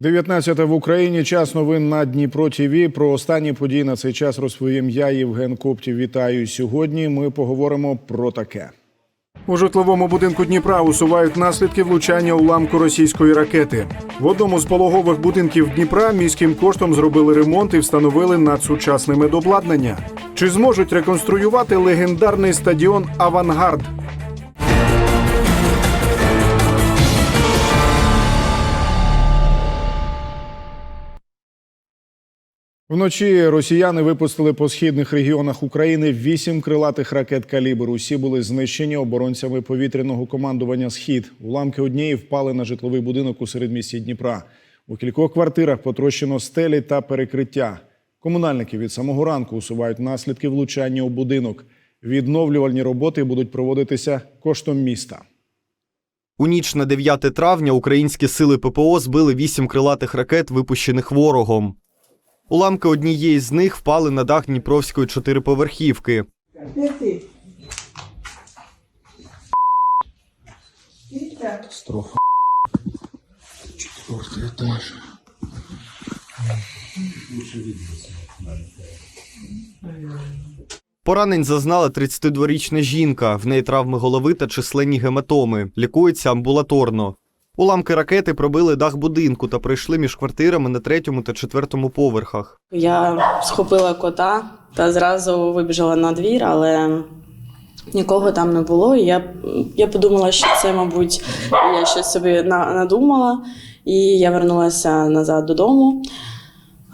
19 в Україні. Час новин на Дніпро ТВ. Про останні події на цей час розповім я, Євген Коптів. Вітаю сьогодні. Ми поговоримо про таке. У житловому будинку Дніпра усувають наслідки влучання уламку російської ракети. В одному з пологових будинків Дніпра міським коштом зробили ремонт і встановили надсучасне медобладнання. Чи зможуть реконструювати легендарний стадіон Авангард? Вночі росіяни випустили по східних регіонах України вісім крилатих ракет калібр. Усі були знищені оборонцями повітряного командування Схід. Уламки однієї впали на житловий будинок у середмісті Дніпра. У кількох квартирах потрощено стелі та перекриття. Комунальники від самого ранку усувають наслідки влучання у будинок. Відновлювальні роботи будуть проводитися коштом міста. У ніч на 9 травня українські сили ППО збили вісім крилатих ракет, випущених ворогом. Уламки однієї з них впали на дах Дніпровської чотириповерхівки. Катастрофа. Четвертый этаж. Поранень зазнала 32-річна жінка. В неї травми голови та численні гематоми. Лікується амбулаторно. Уламки ракети пробили дах будинку та пройшли між квартирами на третьому та четвертому поверхах. Я схопила кота та зразу вибіжала на двір, але нікого там не було. І я, я подумала, що це, мабуть, я щось собі надумала, і я вернулася назад додому.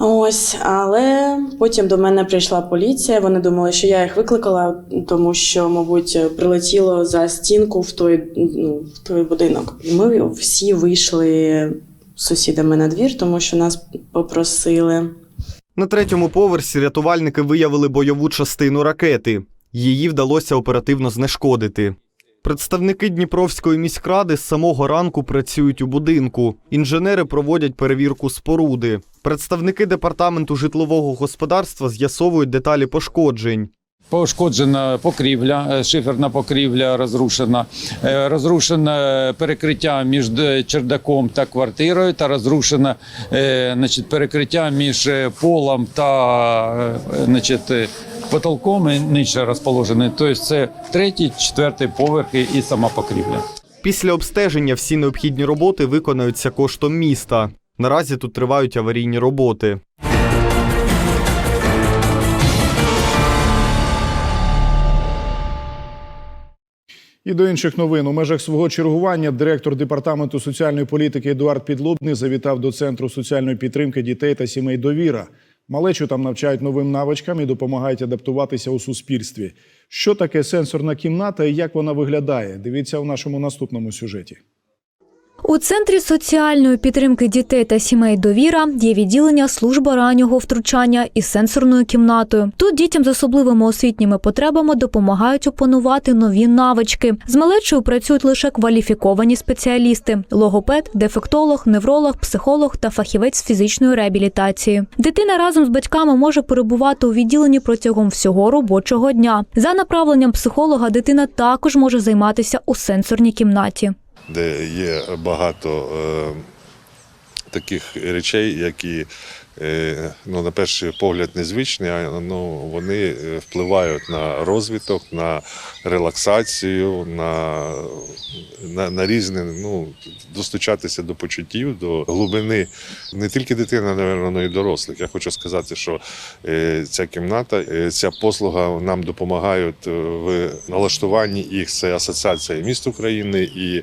Ось, але потім до мене прийшла поліція. Вони думали, що я їх викликала, тому що, мабуть, прилетіло за стінку в той, ну, в той будинок. І ми всі вийшли сусідами на двір, тому що нас попросили. На третьому поверсі рятувальники виявили бойову частину ракети. Її вдалося оперативно знешкодити. Представники Дніпровської міськради з самого ранку працюють у будинку. Інженери проводять перевірку споруди. Представники департаменту житлового господарства з'ясовують деталі пошкоджень. Пошкоджена покрівля, е, шиферна покрівля розрушена, е, розрушене перекриття між чердаком та квартирою, та розрушене е, значить, перекриття між е, полом та е, значить, е, потолком і нижче розположений. Тобто це третій, четвертий поверхи і сама покрівля. Після обстеження всі необхідні роботи виконаються коштом міста. Наразі тут тривають аварійні роботи. І до інших новин у межах свого чергування директор департаменту соціальної політики Едуард Підлубний завітав до центру соціальної підтримки дітей та сімей довіра. Малечу там навчають новим навичкам і допомагають адаптуватися у суспільстві. Що таке сенсорна кімната і як вона виглядає? Дивіться у нашому наступному сюжеті. У центрі соціальної підтримки дітей та сімей довіра є відділення служба раннього втручання із сенсорною кімнатою. Тут дітям з особливими освітніми потребами допомагають опанувати нові навички. З малечою працюють лише кваліфіковані спеціалісти: логопед, дефектолог, невролог, психолог та фахівець з фізичної реабілітації. Дитина разом з батьками може перебувати у відділенні протягом всього робочого дня. За направленням психолога дитина також може займатися у сенсорній кімнаті. Де є багато е, таких речей, які е, ну, на перший погляд незвичні, а ну, вони е, впливають на розвиток, на релаксацію, на, на, на різне, ну, достучатися до почуттів, до глибини не тільки дитини, але й дорослих. Я хочу сказати, що е, ця кімната, е, ця послуга нам допомагають е, в налаштуванні їх. Це Асоціація міст України і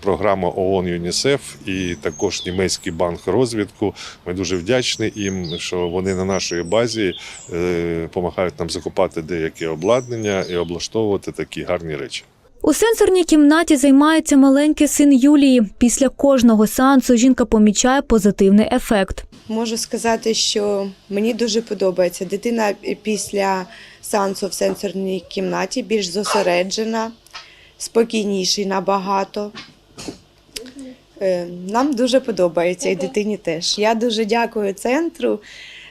програма ООН ЮНІСЕФ, і також німецький банк розвитку. Ми дуже вдячні їм, що вони на нашій базі допомагають нам закупати деяке обладнання і облаштовувати такі гарні речі. У сенсорній кімнаті займається маленький син Юлії. Після кожного сеансу жінка помічає позитивний ефект. Можу сказати, що мені дуже подобається. Дитина після сеансу в сенсорній кімнаті більш зосереджена, спокійніший набагато. Е, Нам дуже подобається, і дитині теж. Я дуже дякую центру.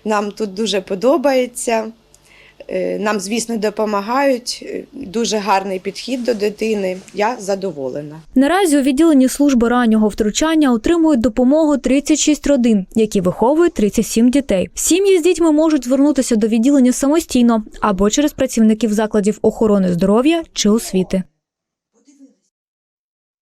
Нам тут дуже подобається. Е, Нам, звісно, допомагають. Е, Дуже гарний підхід до дитини. Я задоволена. Наразі у відділенні служби раннього втручання отримують допомогу 36 родин, які виховують 37 дітей. Сім'ї з дітьми можуть звернутися до відділення самостійно або через працівників закладів охорони здоров'я чи освіти.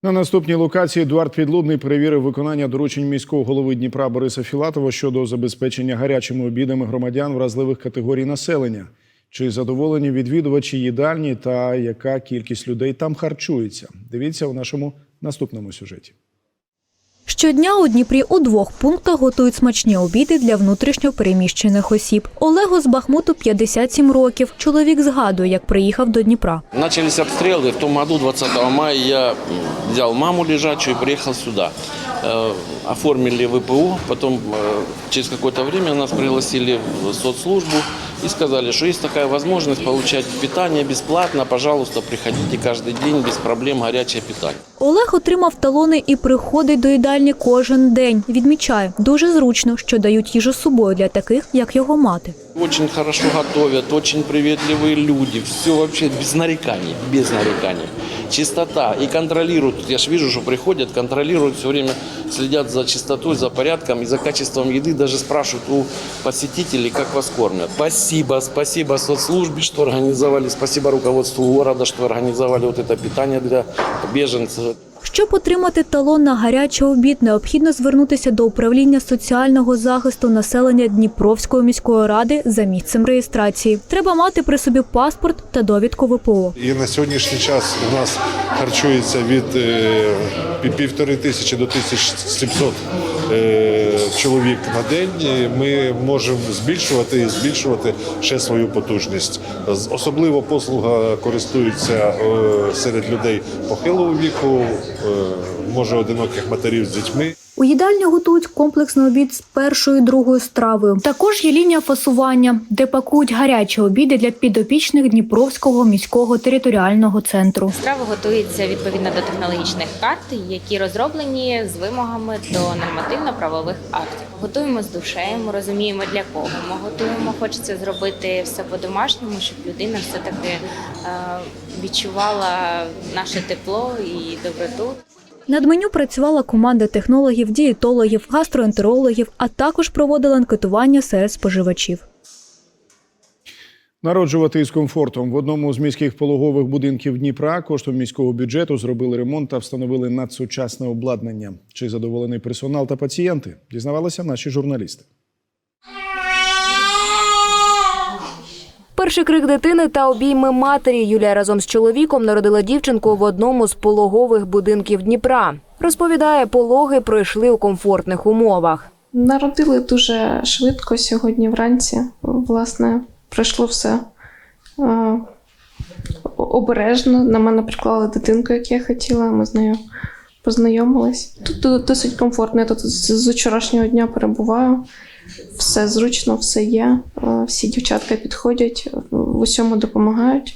На наступній локації Едуард Підлудний перевірив виконання доручень міського голови Дніпра Бориса Філатова щодо забезпечення гарячими обідами громадян вразливих категорій населення. Чи задоволені відвідувачі їдальні та яка кількість людей там харчується? Дивіться у нашому наступному сюжеті. Щодня у Дніпрі у двох пунктах готують смачні обіди для внутрішньо переміщених осіб. Олегу з Бахмуту 57 років. Чоловік згадує, як приїхав до Дніпра. Начались обстрелы. В том году, 20 мая, я м, взял маму лежачую и приехал сюда. Э, Оформили ВПО, потом э, через какое-то время нас пригласили в соцслужбу и сказали, что есть такая возможность получать питание бесплатно, пожалуйста, приходите каждый день без проблем горячее питание. Олег отримав талони і приходить до їдальні кожен день. Відмічає, дуже зручно, що дають їжу з собою для таких, як його мати. Очень хорошо готовят, очень приветливые люди, все вообще без нареканий, без нареканий. Чистота и контролируют, я же вижу, что приходят, контролируют все время, следят за чистотой, за порядком и за качеством еды, даже спрашивают у посетителей, как вас кормят. Спасибо, спасибо соцслужбе, что организовали, спасибо руководству города, что организовали вот это питание для беженцев. Щоб отримати талон на гарячий обід, необхідно звернутися до управління соціального захисту населення Дніпровської міської ради за місцем реєстрації. Треба мати при собі паспорт та довідку ВПО. І на сьогоднішній час у нас харчується від е, півтори тисячі до 1700 е, чоловік на день. Ми можемо збільшувати і збільшувати ще свою потужність. Особливо послуга користується е, серед людей похилого віку, е, може одиноких матерів з дітьми. У їдальні готують комплексний обід з першою і другою стравою. Також є лінія фасування, де пакують гарячі обіди для підопічних Дніпровського міського територіального центру. Страви готуються відповідно до технологічних карт, які розроблені з вимогами до нормативно-правових актів. Готуємо з душею, ми розуміємо для кого ми готуємо. Хочеться зробити все по-домашньому, щоб людина все таки відчувала наше тепло і доброту. Над меню працювала команда технологів, дієтологів, гастроентерологів, а також проводила анкетування серед споживачів. Народжувати із комфортом в одному з міських пологових будинків Дніпра коштом міського бюджету зробили ремонт та встановили надсучасне обладнання. Чи задоволений персонал та пацієнти? Дізнавалися наші журналісти. Перший крик дитини та обійми матері Юлія разом з чоловіком народила дівчинку в одному з пологових будинків Дніпра. Розповідає, пологи пройшли у комфортних умовах. Народили дуже швидко сьогодні вранці. Власне, пройшло все е, обережно. На мене приклали дитинку, як я хотіла. Ми з нею познайомились. Тут досить комфортно. Я тут з, з вчорашнього дня перебуваю. Все зручно, все є. Е, Всі дівчатка підходять, в усьому допомагають.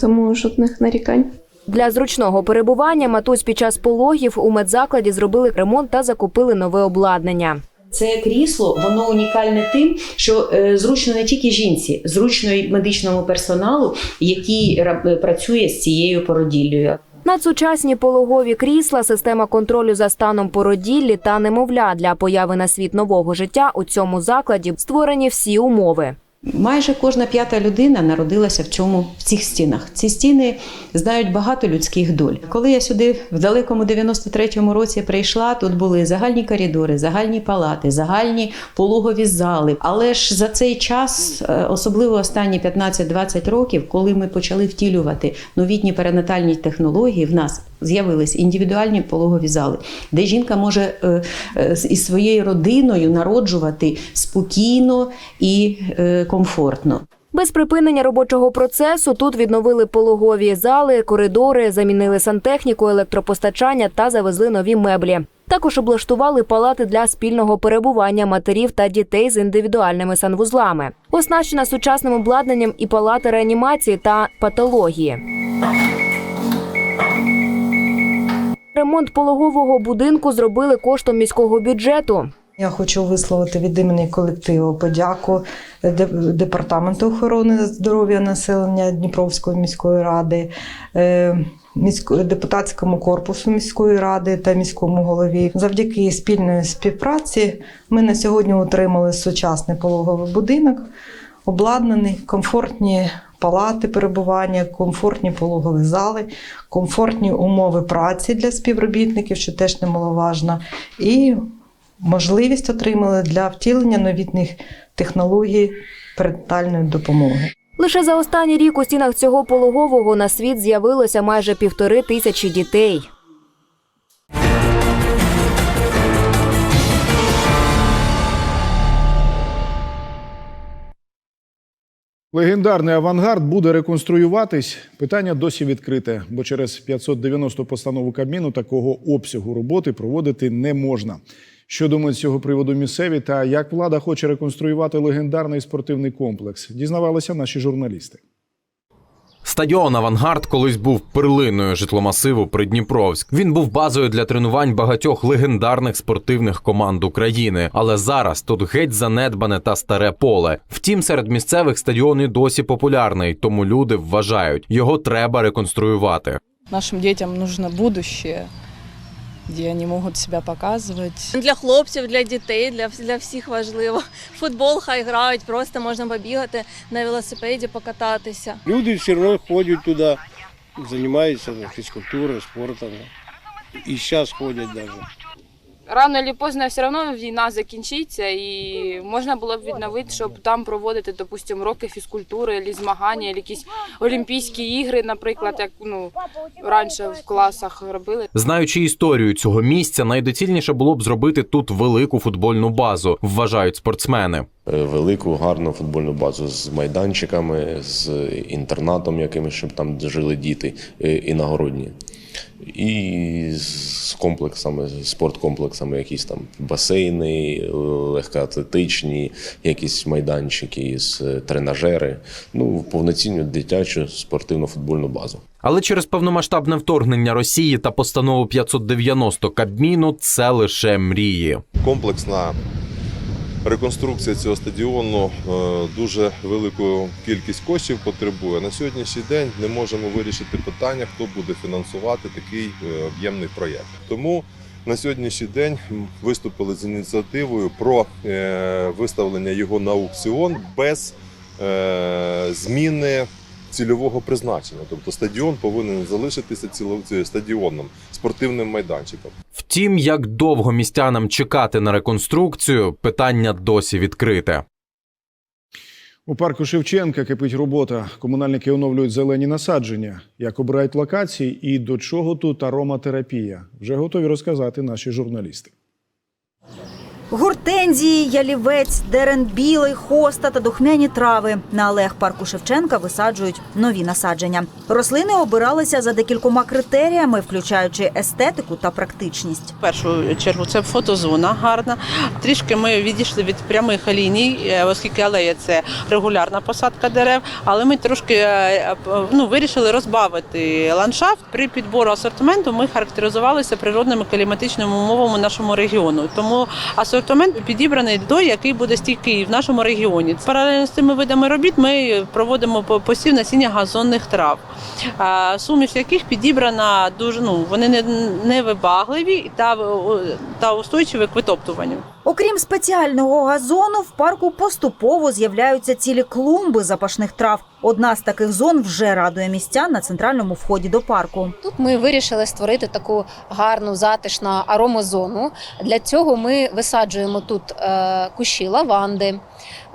Тому жодних нарікань. Для зручного перебування матусь під час пологів у медзакладі зробили ремонт та закупили нове обладнання. Це крісло, воно унікальне тим, що е, зручно не тільки жінці, зручно й медичному персоналу, який ра- працює з цією породіллею. Надсучасні пологові крісла, система контролю за станом породіллі та немовля для появи на світ нового життя у цьому закладі створені всі умови. Майже кожна п'ята людина народилася в цьому в цих стінах. Ці стіни знають багато людських доль. Коли я сюди в далекому 93-му році прийшла, тут були загальні коридори, загальні палати, загальні пологові зали. Але ж за цей час, е, особливо останні 15-20 років, коли ми почали втілювати новітні перинатальні технології, в нас з'явились індивідуальні пологові зали, де жінка може е, е, із своєю родиною народжувати спокійно і е, комфортно. Без припинення робочого процесу тут відновили пологові зали, коридори, замінили сантехніку, електропостачання та завезли нові меблі. Також облаштували палати для спільного перебування матерів та дітей з індивідуальними санвузлами. Оснащена сучасним обладнанням і палата реанімації та патології. Ремонт пологового будинку зробили коштом міського бюджету. Я хочу висловити від імені колективу подяку департаменту охорони здоров'я населення Дніпровської міської ради, е, депутатському корпусу міської ради та міському голові. Завдяки спільної співпраці ми на сьогодні отримали сучасний пологовий будинок, обладнаний, комфортні палати перебування, комфортні пологові зали, комфортні умови праці для співробітників, що теж немаловажно, і можливість отримали для втілення новітніх технологій перинатальної допомоги. Лише за останній рік у стінах цього пологового на світ з'явилося майже півтори тисячі дітей. Легендарний авангард буде реконструюватись. Питання досі відкрите, бо через 590 постанову Кабміну такого обсягу роботи проводити не можна. Що думають з цього приводу місцеві та як влада хоче реконструювати легендарний спортивний комплекс, дізнавалися наші журналісти. Стадіон Авангард колись був перлиною житломасиву Придніпровськ. Він був базою для тренувань багатьох легендарних спортивних команд України. Але зараз тут геть занедбане та старе поле. Втім, серед місцевих стадіон і досі популярний, тому люди вважають, його треба реконструювати. Нашим дітям нужно будущее, де вони можуть себе показувати. Для хлопців, для дітей, для, для всіх важливо. Футбол хай грають, просто можна побігати на велосипеді, покататися. Люди все одно ходять туди, займаються фізкультурою, спортом. І зараз ходять навіть. Рано чи пізно все одно війна закінчиться і можна було б відновити, щоб там проводити, допустимо, роки фізкультури, або змагання, або якісь Олімпійські ігри, наприклад, як ну раніше в класах робили. Знаючи історію цього місця, найдоцільніше було б зробити тут велику футбольну базу, вважають спортсмени. Е, велику гарну футбольну базу з майданчиками, з інтернатом, якимось, щоб там жили діти е, іногородні. І з комплексами, спорткомплексами, якісь там басейни, легкоатлетичні, якісь майданчики, з тренажери. Ну, повноцінну дитячу спортивну футбольну базу. Але через повномасштабне вторгнення Росії та постанову 590 Кабміну це лише мрії. Комплексна реконструкція цього стадіону е, дуже велику кількість коштів потребує. На сьогоднішній день не можемо вирішити питання, хто буде фінансувати такий е, об'ємний проєкт. Тому на сьогоднішній день виступили з ініціативою про е, виставлення його на аукціон без зміни цільового призначення. Тобто стадіон повинен залишитися ціло- стадіоном, спортивним майданчиком. Втім, як довго містянам чекати на реконструкцію, питання досі відкрите. У парку Шевченка кипить робота. Комунальники оновлюють зелені насадження. Як обирають локації і до чого тут ароматерапія? Вже готові розказати наші журналісти. Гортензії, ялівець, дерен білий, хоста та духмяні трави. На алеях парку Шевченка висаджують нові насадження. Рослини обиралися за декількома критеріями, включаючи естетику та практичність. Першу чергу це фотозона гарна. Трішки ми відійшли від прямих ліній, е, оскільки алея це регулярна посадка дерев. Але ми трошки е, ну, вирішили розбавити ландшафт. При підбору асортименту ми характеризувалися природними кліматичними умовами нашому регіону. Тому асортимент підібраний той, який буде стійкий в нашому регіоні. Паралельно з цими видами робіт ми проводимо по- посів насіння газонних трав, суміш яких підібрана дуже ну вони не, не вибагливі та, та устойчиві к витоптуванню. Окрім спеціального газону, в парку поступово з'являються цілі клумби запашних трав. Одна з таких зон вже радує містян на центральному вході до парку. Тут ми вирішили створити таку гарну затишну аромазону. Для цього ми висаджуємо тут е, кущі лаванди.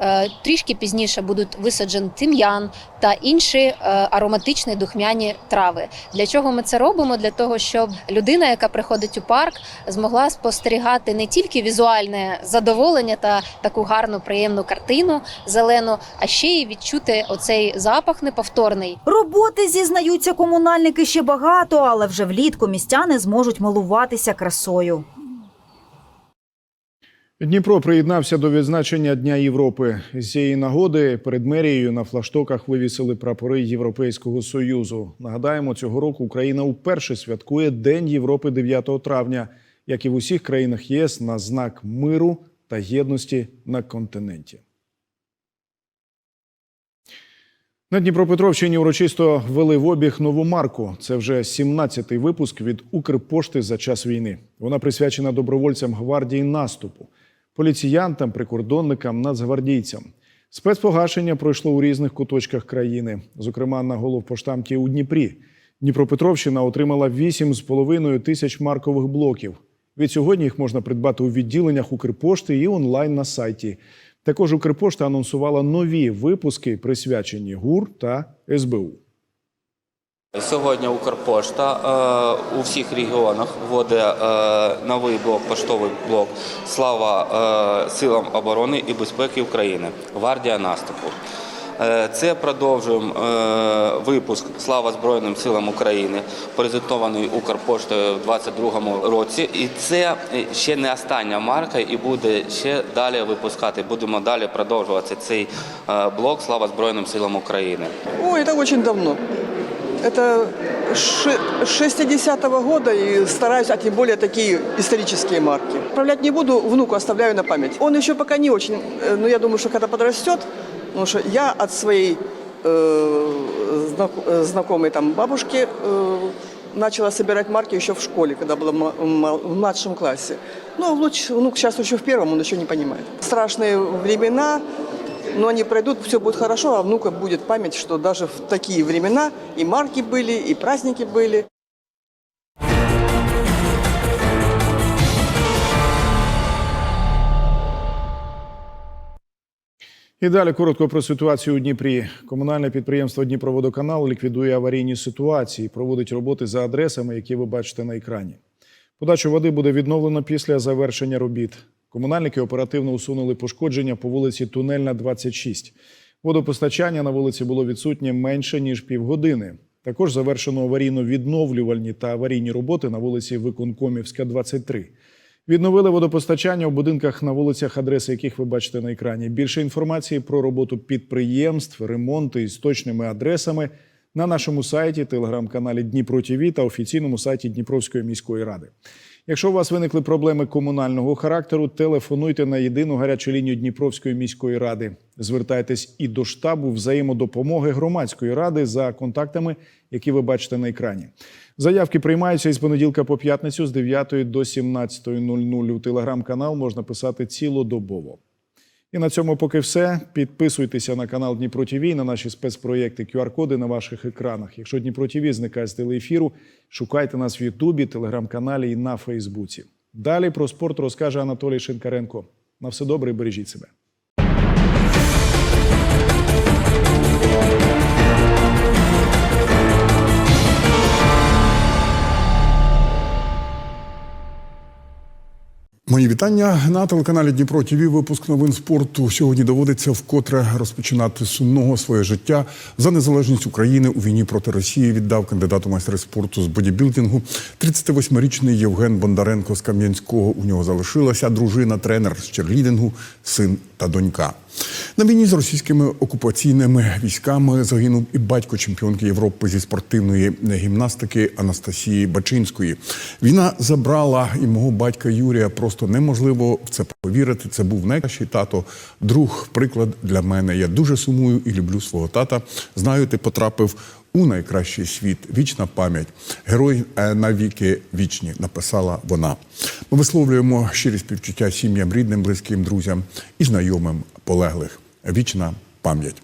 Е, трішки пізніше будуть висаджені тим'ян та інші е, ароматичні духмяні трави. Для чого ми це робимо? Для того, щоб людина, яка приходить у парк, змогла спостерігати не тільки візуальне задоволення та таку гарну приємну картину зелену, а ще й відчути оцей запах неповторний. Роботи зізнаються комунальники ще багато, але вже влітку містяни зможуть милуватися красою. Дніпро приєднався до відзначення Дня Європи. З цієї нагоди перед мерією на флаштоках вивісили прапори Європейського союзу. Нагадаємо, цього року Україна вперше святкує День Європи 9 травня, як і в усіх країнах ЄС на знак миру та єдності на континенті. На Дніпропетровщині урочисто ввели в обіг нову марку. Це вже 17-й випуск від Укрпошти за час війни. Вона присвячена добровольцям гвардії наступу, поліціянтам, прикордонникам, нацгвардійцям. Спецпогашення пройшло у різних куточках країни, зокрема на головпоштамті у Дніпрі. Дніпропетровщина отримала 8,5 тисяч маркових блоків. Від сьогодні їх можна придбати у відділеннях Укрпошти і онлайн на сайті. Також Укрпошта анонсувала нові випуски, присвячені ГУР та СБУ. Сьогодні Укрпошта е, у всіх регіонах вводить е, новий блок, поштовий блок Слава е, силам оборони і безпеки України. Гвардія наступу. Е, Це продовжуємо е, випуск Слава Збройним силам України, презентований Укрпоштою в 2022 році. І це ще не остання марка, і буде ще далі випускати. Будемо далі продовжувати цей е, блок Слава Збройним силам України. О, это очень давно. Это ши- 60-го года и стараюсь, а тем более такие исторические марки. Отправлять не буду, внуку оставляю на память. Он еще пока не очень, э, но я думаю, что когда подрастет, потому что я от своей э, знак- э, знакомой там бабушки э, начала собирать марки еще в школе, когда была ма- ма- в младшем классе. Ну, луч- внук сейчас еще в первом, он еще не понимает. Страшные времена, но они пройдут, все будет хорошо, а внука будет память, что даже в такие времена и марки были, и праздники были. І далі коротко про ситуацію у Дніпрі. Комунальне підприємство Дніпроводоканал ліквідує аварійні ситуації, проводить роботи за адресами, які ви бачите на екрані. Подачу води буде відновлено після завершення робіт. Комунальники оперативно усунули пошкодження по вулиці Тунельна, 26. Водопостачання на вулиці було відсутнє менше ніж півгодини. Також завершено аварійно-відновлювальні та аварійні роботи на вулиці Виконкомівська, 23. Відновили водопостачання у будинках на вулицях, адреси яких ви бачите на екрані. Більше інформації про роботу підприємств, ремонти із точними адресами на нашому сайті, телеграм-каналі Дніпро ТІВІ та офіційному сайті Дніпровської міської ради. Якщо у вас виникли проблеми комунального характеру, телефонуйте на єдину гарячу лінію Дніпровської міської ради. Звертайтесь і до штабу взаємодопомоги громадської ради за контактами, які ви бачите на екрані. Заявки приймаються із понеділка по п'ятницю з 9 до 17.00. У телеграм-канал можна писати цілодобово. І на цьому поки все. Підписуйтеся на канал Дніпро ТІВІ, на наші спецпроєкти QR-коди на ваших екранах. Якщо Дніпро ТІВІ зникає з телеефіру, шукайте нас в Ютубі, телеграм-каналі і на Фейсбуці. Далі про спорт розкаже Анатолій Шинкаренко. На все добре бережіть себе. Мої вітання на телеканалі Дніпро ТІВІ. Випуск новин спорту. Сьогодні доводиться вкотре розпочинати сумного своє життя за незалежність України у війні проти Росії. Віддав кандидату майстра спорту з бодібілдингу 38-річний Євген Бондаренко з Кам'янського. У нього залишилася дружина, тренер з черлідингу, син та донька. На війні з російськими окупаційними військами загинув і батько чемпіонки Європи зі спортивної гімнастики Анастасії Бачинської. Війна забрала і мого батька Юрія. Просто неможливо в це повірити. Це був найкращий тато, друг, приклад для мене. Я дуже сумую і люблю свого тата. Знаю, ти потрапив у найкращий світ. Вічна пам'ять. Герой е, навіки вічні, написала вона. Ми висловлюємо щирі співчуття сім'ям, рідним, близьким, друзям і знайомим полеглих. Вічна пам'ять.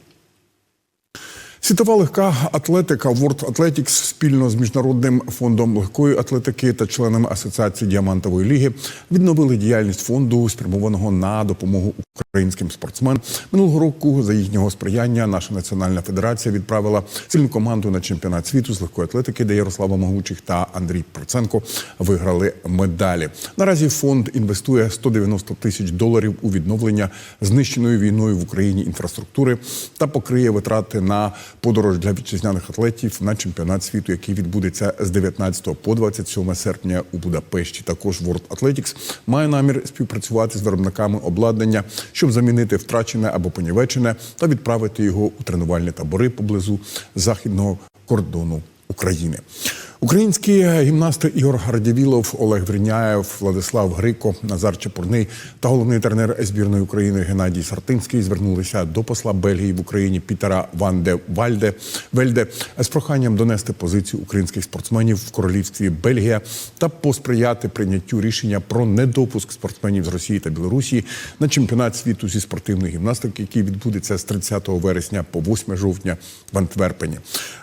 Світова легка атлетика World Athletics спільно з міжнародним фондом легкої атлетики та членами асоціації діамантової ліги відновили діяльність фонду, спрямованого на допомогу українським спортсменам. Минулого року за їхнього сприяння наша національна федерація відправила сильну команду на чемпіонат світу з легкої атлетики, де Ярослава Могучих та Андрій Проценко виграли медалі. Наразі фонд інвестує 190 тисяч доларів у відновлення знищеної війною в Україні інфраструктури та покриє витрати на подорож для вітчизняних атлетів на чемпіонат світу, який відбудеться з 19 по 27 серпня у Будапешті. Також World Athletics має намір співпрацювати з виробниками обладнання, щоб замінити втрачене або понівечене та відправити його у тренувальні табори поблизу західного кордону України. Українські гімнасти Ігор Гардівілов, Олег Вріняєв, Владислав Грико, Назар Чепурний та головний тренер збірної України Геннадій Сартинський звернулися до посла Бельгії в Україні Пітера Ван де Вальде Вельде з проханням донести позицію українських спортсменів в королівстві Бельгія та посприяти прийняттю рішення про недопуск спортсменів з Росії та Білорусі на чемпіонат світу зі спортивної гімнастики, який відбудеться з 30 вересня по 8 жовтня в Антверпені.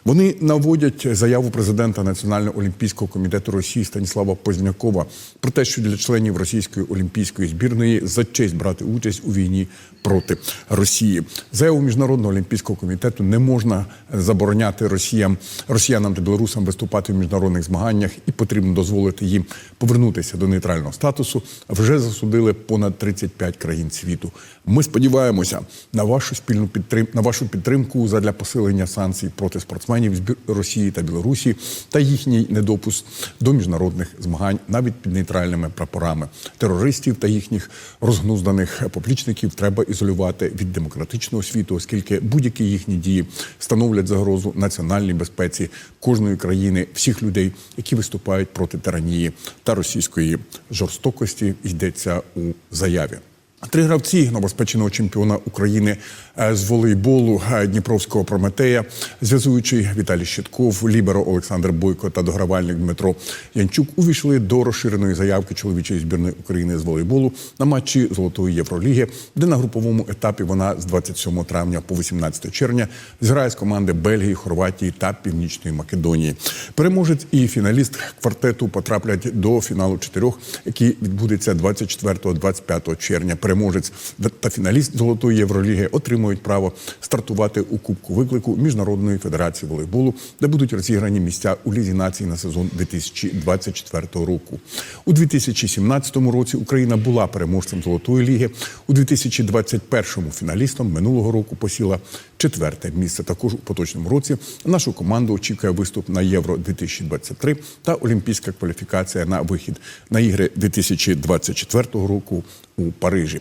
Вони наводять заяву президента Національного олімпійського комітету Росії Станіслава Познякова про те, що для членів російської олімпійської збірної за честь брати участь у війні проти Росії. Заяву міжнародного олімпійського комітету не можна забороняти росіям, росіянам та білорусам виступати в міжнародних змаганнях, і потрібно дозволити їм повернутися до нейтрального статусу. Вже засудили понад 35 країн світу. Ми сподіваємося на вашу спільну підтрим... на вашу підтримку задля посилення санкцій проти спортсменів з Росії та Білорусі та їхній недопуск до міжнародних змагань навіть під нейтральними прапорами. Терористів та їхніх розгнузданих поплічників треба ізолювати від демократичного світу, оскільки будь-які їхні дії становлять загрозу національній безпеці кожної країни, всіх людей, які виступають проти тиранії та російської жорстокості, йдеться у заяві. Три гравці новоспеченого чемпіона України е, з волейболу е, Дніпровського Прометея, зв'язуючий Віталій Щитков, Ліберо Олександр Бойко та догравальник Дмитро Янчук увійшли до розширеної заявки чоловічої збірної України з волейболу на матчі Золотої Євроліги, де на груповому етапі вона з 27 травня по 18 червня зграє з команди Бельгії, Хорватії та Північної Македонії. Переможець і фіналіст квартету потраплять до фіналу чотирьох, який відбудеться 24-25 червня. Переможець та фіналіст Золотої Євроліги отримують право стартувати у Кубку виклику Міжнародної федерації волейболу, де будуть розіграні місця у лізі націй на сезон 2024 року. У 2017 році Україна була переможцем Золотої ліги. У 2021 фіналістом минулого року посіла четверте місце. Також у поточному році нашу команду очікує виступ на Євро 2023 та олімпійська кваліфікація на вихід на ігри 2024 року у Парижі.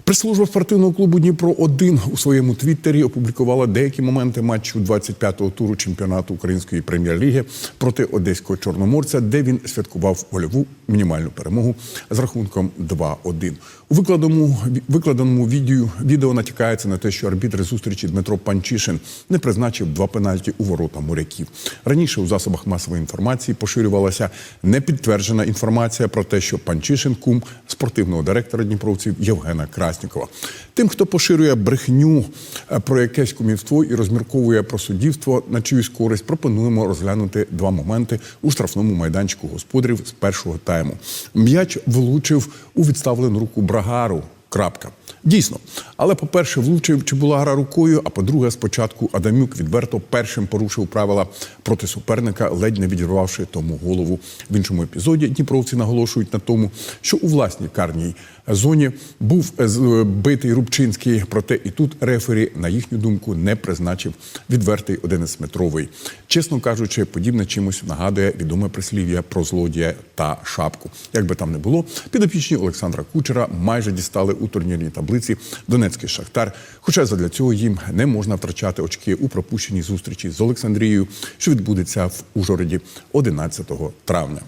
Прес-служба спортивного клубу Дніпро 1 у своєму твіттері опублікувала деякі моменти матчу 25-го туру чемпіонату української прем'єр-ліги проти одеського чорноморця, де він святкував гольову мінімальну перемогу з рахунком 2-1. У викладеному, викладеному відео, відео натякається на те, що арбітр зустрічі Дмитро Панчишин не призначив два пенальті у ворота моряків. Раніше у засобах масової інформації поширювалася непідтверджена інформація про те, що Панчишин кум спортивного директора Дніпровців Євгена Краснікова. Тим, хто поширює брехню е, про якесь кумівство і розмірковує про суддівство на чиюсь користь, пропонуємо розглянути два моменти у штрафному майданчику господарів з першого тайму. М'яч влучив у відставлену руку Брагару. Крапка. Дійсно. Але, по-перше, влучив чи була гра рукою, а по-друге, спочатку Адамюк відверто першим порушив правила проти суперника, ледь не відірвавши тому голову. В іншому епізоді дніпровці наголошують на тому, що у власній карній зоні був е, з- битий Рубчинський, проте і тут рефері, на їхню думку, не призначив відвертий 11-метровий. Чесно кажучи, подібне чимось нагадує відоме прислів'я про злодія та шапку. Як би там не було, підопічні Олександра Кучера майже дістали у турнірній таблиці Донецький Шахтар. Хоча задля цього їм не можна втрачати очки у пропущеній зустрічі з Олександрією, що відбудеться в Ужгороді 11 травня.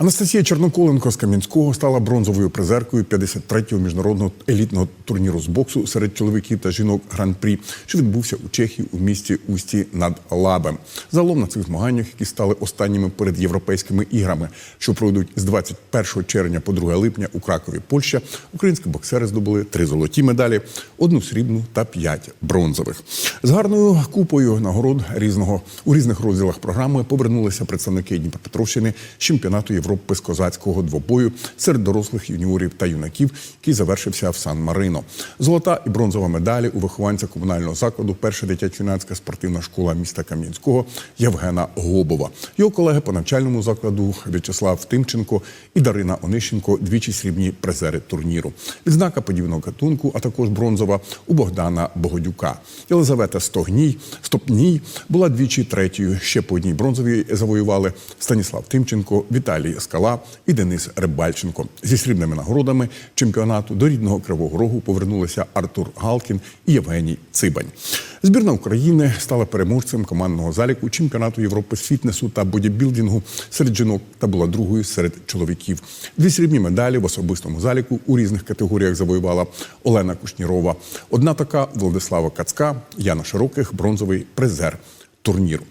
Анастасія Чорноколенко з Кам'янського стала бронзовою призеркою 53-го міжнародного елітного турніру з боксу серед чоловіків та жінок гран-прі, що відбувся у Чехії у місті Усті над Лабем. Загалом на цих змаганнях, які стали останніми перед європейськими іграми, що пройдуть з 21 червня по 2 липня у Кракові, Польща, українські боксери здобули три золоті медалі, одну срібну та п'ять бронзових. З гарною купою нагород різного у різних розділах програми повернулися представники Дніпропетровщини з чемпіонату Європи з козацького двобою серед дорослих юніорів та юнаків, який завершився в Сан-Марино. Золота і бронзова медалі у вихованця комунального закладу перша дитячо-юнацька спортивна школа міста Кам'янського Євгена Гобова. Його колеги по навчальному закладу В'ячеслав Тимченко і Дарина Онищенко двічі срібні призери турніру. Відзнака подібного гатунку, а також бронзова у Богдана Богодюка. Єлизавета Стогній Стопній була двічі третьою. Ще по одній бронзовій завоювали Станіслав Тимченко, Віталій Скала і Денис Рибальченко. Зі срібними нагородами чемпіонату до рідного Кривого Рогу повернулися Артур Галкін і Євгеній Цибань. Збірна України стала переможцем командного заліку чемпіонату Європи з фітнесу та бодібілдингу серед жінок та була другою серед чоловіків. Дві срібні медалі в особистому заліку у різних категоріях завоювала Олена Кушнірова. Одна така Владислава Кацка, Яна Широких, бронзовий призер турніру.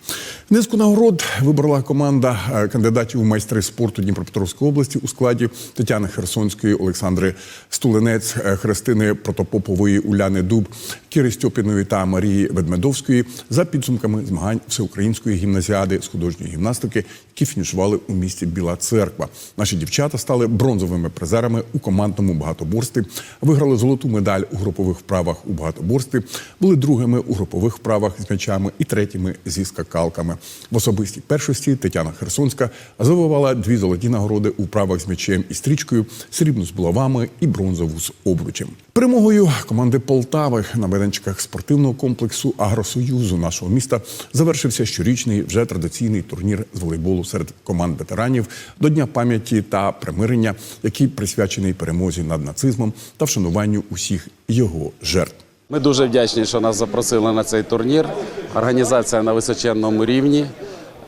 Низку нагород вибрала команда е, кандидатів у майстри спорту Дніпропетровської області у складі Тетяни Херсонської, Олександри Стулинець, е, Христини Протопопової, Уляни Дуб, Кіри Стьопіної та Марії Ведмедовської за підсумками змагань всеукраїнської гімназіади з художньої гімнастики, які фінішували у місті Біла Церква. Наші дівчата стали бронзовими призерами у командному багатоборстві, виграли золоту медаль у групових вправах у багатоборстві, були другими у групових вправах з м'ячами і третіми зі скакалками. В особистій першості Тетяна Херсонська завоювала дві золоті нагороди у вправах з м'ячем і стрічкою, срібну з булавами і бронзову з обручем. Перемогою команди Полтави на майданчиках спортивного комплексу Агросоюзу нашого міста завершився щорічний вже традиційний турнір з волейболу серед команд ветеранів до Дня пам'яті та примирення, який присвячений перемозі над нацизмом та вшануванню усіх його жертв. Ми дуже вдячні, що нас запросили на цей турнір. Організація на височенному рівні.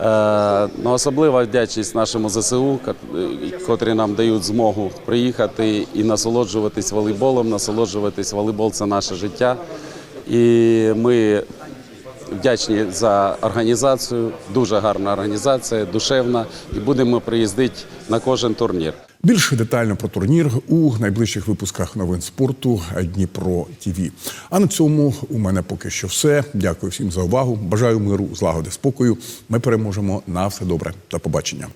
Е, ну, особлива вдячність нашому ЗСУ, котрі нам дають змогу приїхати і насолоджуватись волейболом. Насолоджуватись волейбол це наше життя. І ми вдячні за організацію. Дуже гарна організація, душевна. І будемо приїздити на кожен турнір. Більше детально про турнір у найближчих випусках новин спорту Дніпро ТІВІ. А на цьому у мене поки що все. Дякую всім за увагу. Бажаю миру, злагоди, спокою. Ми переможемо на все добре. До побачення.